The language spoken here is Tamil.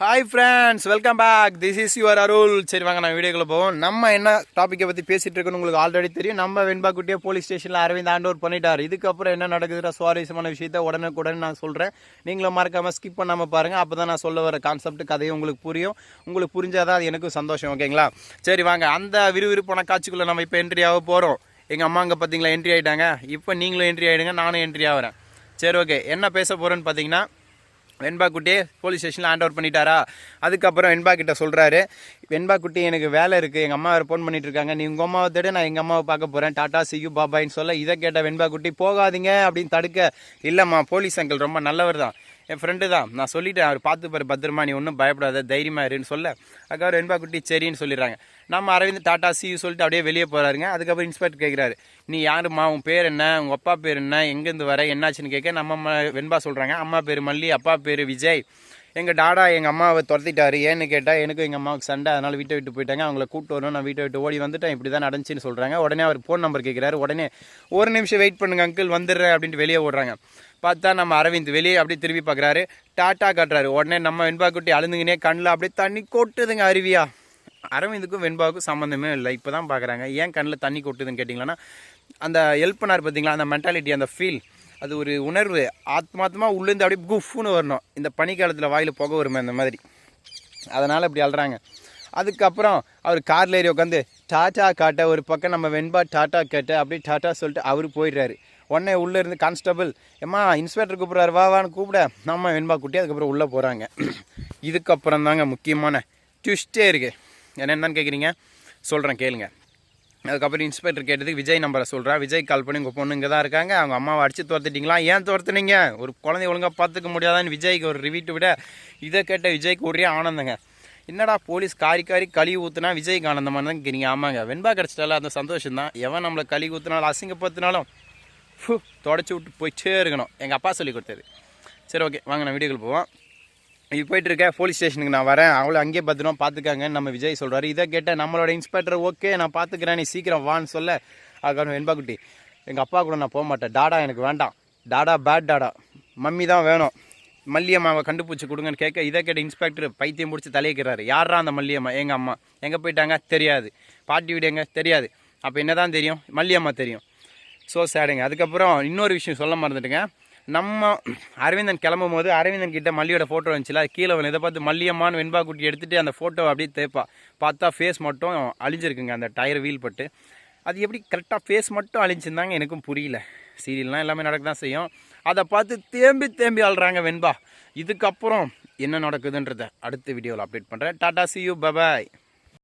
Hi friends welcome back this is your Arul சரி வாங்க நான் வீடியோக்குள்ள போவோம். நம்ம என்ன டாப்பிக்கை பற்றி பேசிட்டு இருக்கோன்னு உங்களுக்கு ஆல்ரெடி தெரியும். நம்ம வெண்பாக்குட்டியே போலீஸ் ஸ்டேஷனில் அரவிந்த் ஆண்டோர் பண்ணிட்டார். இதுக்கப்புறம் என்ன நடக்குதுற சுவாரஸ்யமான விஷயத்த உடனுக்குடன் நான் சொல்கிறேன் நீங்களும் மறக்காமல் ஸ்கிப் பண்ணாமல் பாருங்கள் அப்போ தான் நான் சொல்ல வர கான்செப்ட் கதையும் உங்களுக்கு புரியும். உங்களுக்கு புரிஞ்சால் தான் அது எனக்கும் சந்தோஷம் ஓகேங்களா சரி வாங்க. அந்த விறுவிறுப்பான காட்சிக்குள்ளே நம்ம இப்போ என்ட்ரி ஆக போகிறோம் எங்கள் அம்மா அங்கே பார்த்தீங்களா என்ட்ரி ஆகிட்டாங்க இப்போ நீங்களும் என்ட்ரி ஆகிடுங்க நானும் என்ட்ரி ஆகிறேன். சரி ஓகே என்ன பேச போகிறேன்னு பார்த்தீங்கன்னா வெண்பா குட்டியே போலீஸ் ஸ்டேஷனில் ஹேண்ட் ஓவர் பண்ணிட்டாரா? அதுக்கப்புறம் வெண்பா கிட்ட சொல்கிறாரு வெண்பா குட்டி எனக்கு வேலை இருக்குது எங்கள் அம்மா வேறு ஃபோன் பண்ணிட்டு இருக்காங்க. நீ உங்கள் அம்மாவை தேட நான் எங்கள் அம்மாவை பார்க்க போகிறேன் டாட்டா சியூ பாபாயின்னு சொல்ல இதை கேட்ட வெண்பா குட்டி போகாதீங்க அப்படின்னு தடுக்க. இல்லைம்மா போலீஸ் அங்கிள் ரொம்ப நல்லவர் தான். என் ஃப்ரெண்டு தான். நான் சொல்லிட்டேன் அவர் பார்த்து பாரு பத்திரமா நீ ஒன்றும் பயப்படாத தைரியமாக இருன்னு சொல்ல. அதுக்கப்புறம் வெண்பா குட்டி சரின்னு சொல்லிடுறாங்க. நம்ம அரவிந்த் டாட்டா சி சொல்லிட்டு அப்படியே வெளியே போகிறாருங்க அதுக்கப்புறம் இன்ஸ்பெக்டர் கேட்குறாரு நீ யாரும்மா? உன் பேர் என்ன? உங்கள் அப்பா பேர் என்ன? எங்கேருந்து வர? என்னாச்சுன்னு கேட்க நம்ம அம்மா வெண்பா சொல்கிறாங்க அம்மா பேர் மல்லி அப்பா பேர் விஜய். எங்கள் டாடா எங்கள் அம்மாவை துரத்திட்டாரு. ஏன்னு கேட்டால் எனக்கும் எங்கள் அம்மாவுக்கு சண்டை. அதனால் வீட்டை விட்டு போயிட்டாங்க. அவங்கள கூப்பிட்டு வரணும். நான் வீட்டை விட்டு ஓடி வந்துட்டேன். இப்படி தான் நடந்துச்சுன்னு சொல்கிறாங்க உடனே அவர் ஃபோன் நம்பர் கேட்குறாரு உடனே ஒரு நிமிஷம் வெயிட் பண்ணுங்க அங்கிள் வந்துடுறேன் அப்படின்ட்டு வெளியே ஓடுறாங்க. பார்த்தா நம்ம அரவிந்த் வெளியே அப்படியே திரும்பி பார்க்குறாரு டாட்டா காட்டுறாரு. உடனே நம்ம வெண்பா குட்டி அழுந்துங்கனே கண்ணில் அப்படியே தண்ணி கொட்டுதுங்க அருவியா. அரவிந்துக்கும் வெண்பாவுக்கும் சம்மந்தமே இல்லை. இப்போ தான் பார்க்குறாங்க ஏன் கண்ணில் தண்ணி கொட்டுதுன்னு கேட்டிங்களன்னா அந்த ஹெல்ப் பண்ணார் பார்த்தீங்களா அந்த மென்டாலிட்டி அந்த ஃபீல் அது ஒரு உணர்வு. ஆத்மாத்மா உள்ளேருந்து அப்படியே குஃப்னு வரணும். இந்த பனிக்காலத்தில் வாயில் புகை வருமே அந்த மாதிரி. அதனால் இப்படி அழுறாங்க. அதுக்கப்புறம் அவர் காரில் ஏறி உட்காந்து டாட்டா காட்ட ஒரு பக்கம் நம்ம வெண்பா டாட்டா கேட்ட அப்படியே டாட்டா சொல்லிட்டு அவர் போயிடுறாரு. உடனே உள்ளே இருந்து கான்ஸ்டபிள் ஏம்மா இன்ஸ்பெக்டர் கூப்பிட்றாரு வா வான்னு கூப்பிட. நம்ம வெண்பா குட்டி அதுக்கப்புறம் உள்ளே போகிறாங்க இதுக்கப்புறம் தாங்க முக்கியமான ட்விஸ்டே இருக்குது என்னென்னு கேட்குறீங்க சொல்கிறேன் கேளுங்கள் அதுக்கப்புறம் இன்ஸ்பெக்டர் கேட்டதுக்கு விஜய் நம்பரை சொல்கிறா விஜய் கால் பண்ணி உங்கள் பொண்ணு இங்கே தான் இருக்காங்க. அவங்க அம்மாவை அடித்து துரத்துட்டிங்களா? ஏன் துரத்துனீங்க? ஒரு குழந்தை ஒழுங்காக பார்த்துக்க முடியாதான்னு விஜய்க்கு ஒரு ரிவீட்டு விட இதை கேட்ட விஜய்க்கு ஒரே ஆனந்தங்க. என்னடா போலீஸ் காரி காரி கழுவி ஊற்றுனா விஜய்க்கு ஆனந்தமாக தான் கேட்குறீங்க ஆமாங்க. வெண்பா கிடச்சிட்டால அந்த சந்தோஷம் தான் எவன் நம்மளை கழுவி ஊற்றுனாலும் அசிங்கப்படுத்தினாலும் ஃபு தொடச்சி விட்டு போயிட்டே இருக்கணும். எங்கள் அப்பா சொல்லி கொடுத்தது சரி ஓகே வாங்க நான் வீடியோக்குள்ள போவோம். இது போயிட்டு இருக்க போலீஸ் ஸ்டேஷனுக்கு நான் வரேன். அவளை அங்கேயே பத்திரமா பார்த்துக்காங்கன்னு நம்ம விஜய் சொல்கிறாரு இதை கேட்டேன் நம்மளோட இன்ஸ்பெக்டர் ஓகே நான் பார்த்துக்கிறேன். நீ சீக்கிரம் வான்னு சொல்ல. அதுக்கப்புறம் வெண்பா குட்டி எங்கள் அப்பா கூட நான் போக மாட்டேன். டாடா எனக்கு வேண்டாம். டாடா பேட் டாடா. மம்மி தான் வேணும். மல்லியம்மாவை கண்டுபிடிச்சி கொடுங்கன்னு கேட்க இதை கேட்ட இன்ஸ்பெக்டர் பைத்தியம் பிடிச்சி தலையிக்கிறாரு. யாரா அந்த மல்லியம்மா? எங்கள் அம்மா? எங்கே போயிட்டாங்க? தெரியாது. பாட்டி வீடு எங்கே? தெரியாது. அப்போ என்ன தான் தெரியும்? மல்லியம்மா தெரியும். ஸோ சேடுங்க அதுக்கப்புறம் இன்னொரு விஷயம் சொல்ல மறந்துட்டுங்க. நம்ம அரவிந்தன் கிளம்பும் போது அரவிந்தன் கிட்ட மல்லியோட ஃபோட்டோ இருந்துச்சுல அது கீழே வந்து இதை பார்த்து மல்லியம்மான்னு வெண்பா குட்டி எடுத்துகிட்டு அந்த ஃபோட்டோ அப்படியே தேய்ப்பா பார்த்தா ஃபேஸ் மட்டும் அழிஞ்சிருக்குங்க அந்த டயர் வீல் பட்டு. அது எப்படி கரெக்டாக ஃபேஸ் மட்டும் அழிஞ்சிருந்தாங்க எனக்கும் புரியல. சீரியல்லாம் எல்லாமே நடக்க தான் செய்யும். அதை பார்த்து தேம்பி தேம்பி ஆள்றாங்க வெண்பா. இதுக்கப்புறம் என்ன நடக்குதுன்றதை அடுத்த வீடியோவில் அப்டேட் பண்ணுறேன் டாடா சி யூ பபாய்